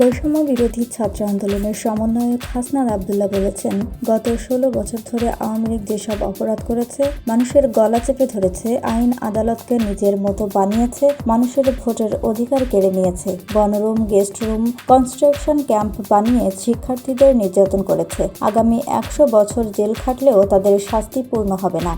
বৈষম্য বিরোধী ছাত্র আন্দোলনের সমন্বয়ক হাসনাত আবদুল্লাহ বলেছেন, গত ষোলো বছর ধরে আওয়ামী লীগ যেসব অপরাধ করেছে, মানুষের গলা চেপে ধরেছে, আইন আদালতকে নিজের মতো বানিয়েছে, মানুষের ভোটের অধিকার কেড়ে নিয়েছে, বনরুম, গেস্ট রুম, কনস্ট্রাকশন ক্যাম্প বানিয়ে শিক্ষার্থীদের নির্যাতন করেছে। আগামী একশো বছর জেল খাটলেও তাদের শাস্তি পূর্ণ হবে না।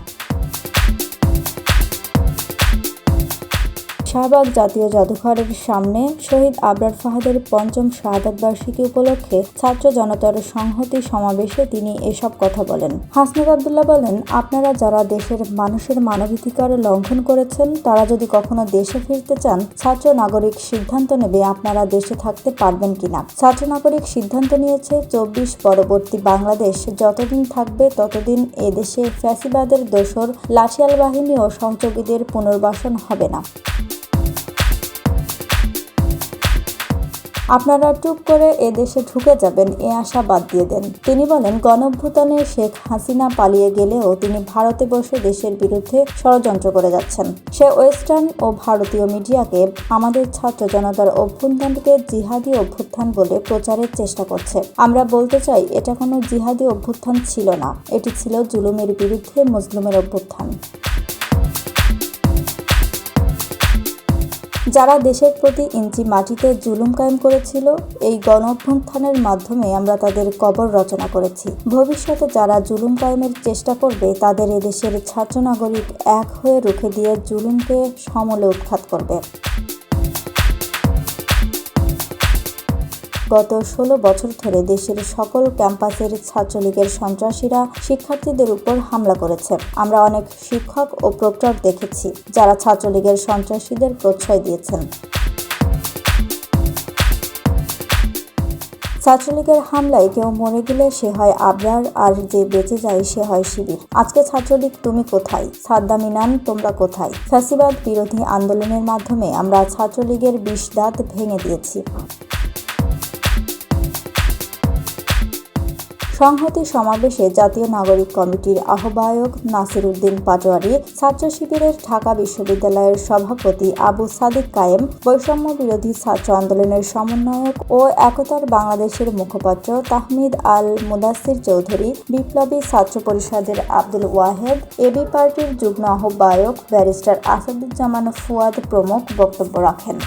শাহবাগ জাতীয় জাদুঘরের সামনে শহীদ আবরার ফাহাদের পঞ্চম শাহাদাত বার্ষিকী উপলক্ষে ছাত্র জনতার সংহতি সমাবেশে তিনি এসব কথা বলেন। হাসনাত আবদুল্লাহ বলেন, আপনারা যারা দেশের মানুষের মানবাধিকার লঙ্ঘন করেছেন, তারা যদি কখনো দেশে ফিরতে চান, ছাত্র নাগরিক সিদ্ধান্ত নেবে আপনারা দেশে থাকতে পারবেন কিনা। ছাত্র নাগরিক সিদ্ধান্ত নিয়েছে, চব্বিশ পরবর্তী বাংলাদেশ যতদিন থাকবে ততদিন এদেশে ফ্যাসিবাদের দোসর, লাঠিয়াল বাহিনী ও সহযোগীদের পুনর্বাসন হবে না। আপনারা টুপ করে এ দেশে ঢুকে যাবেন, এ আশা বাদ দিয়ে দেন। তিনি বলেন গণভ্যুত্থানে শেখ হাসিনা পালিয়ে গেলেও তিনি ভারতে বসে দেশের বিরুদ্ধে ষড়যন্ত্র করে যাচ্ছেন। সে ওয়েস্টার্ন ও ভারতীয় মিডিয়াকে আমাদের ছাত্র জনতার অভ্যুত্থানকে জিহাদি অভ্যুত্থান বলে প্রচারের চেষ্টা করছে। আমরা বলতে চাই, এটা কোনো জিহাদি অভ্যুত্থান ছিল না। এটি ছিল জুলুমের বিরুদ্ধে মুসলিমের অভ্যুত্থান। যারা দেশের প্রতি ইঞ্চি মাটিতে জুলুম কায়েম করেছিল, এই গণ অভ্যুত্থানের মাধ্যমে আমরা তাদের কবর রচনা করেছি। ভবিষ্যতে যারা জুলুম কায়েমের চেষ্টা করবে, তাদের এদেশের ছাত্র নাগরিক এক হয়ে রুখে দিয়ে জুলুমকে সমলে উৎখাত করবে। গত ষোলো বছর ধরে দেশের সকল ক্যাম্পাসের ছাত্রলীগের সন্ত্রাসীরা শিক্ষার্থীদের উপর হামলা করেছে। আমরা অনেক শিক্ষক ও প্রক্টর দেখেছি যারা ছাত্রলীগের সন্ত্রাসীদের প্রশ্রয় দিয়েছেন। ছাত্রলীগের হামলায় কেউ মরে গেলে সে হয় আবরার, আর যে বেঁচে যায় সে হয় শিবির। আজকে ছাত্রলীগ, তুমি কোথায়? সাদ্দাম ইনান তোমরা কোথায়? ফ্যাসিবাদ বিরোধী আন্দোলনের মাধ্যমে আমরা ছাত্রলীগের বিষ দাঁত ভেঙে দিয়েছি। সংহতি সমাবেশে জাতীয় নাগরিক কমিটির আহ্বায়ক নাসির উদ্দিন পাটোয়ারি, ছাত্র শিবিরের ঢাকা বিশ্ববিদ্যালয়ের সভাপতি আবু সাদিক কায়েম, বৈষম্য বিরোধী ছাত্র আন্দোলনের সমন্বয়ক ও একতার বাংলাদেশের মুখপাত্র তাহমিদ আল মুদাসির চৌধুরী, বিপ্লবী ছাত্র পরিষদের আব্দুল ওয়াহেদ এবি পার্টির যুগ্ম আহ্বায়ক ব্যারিস্টার আসাদুজ্জামান ফুয়াদ প্রমুখ বক্তব্য রাখেন।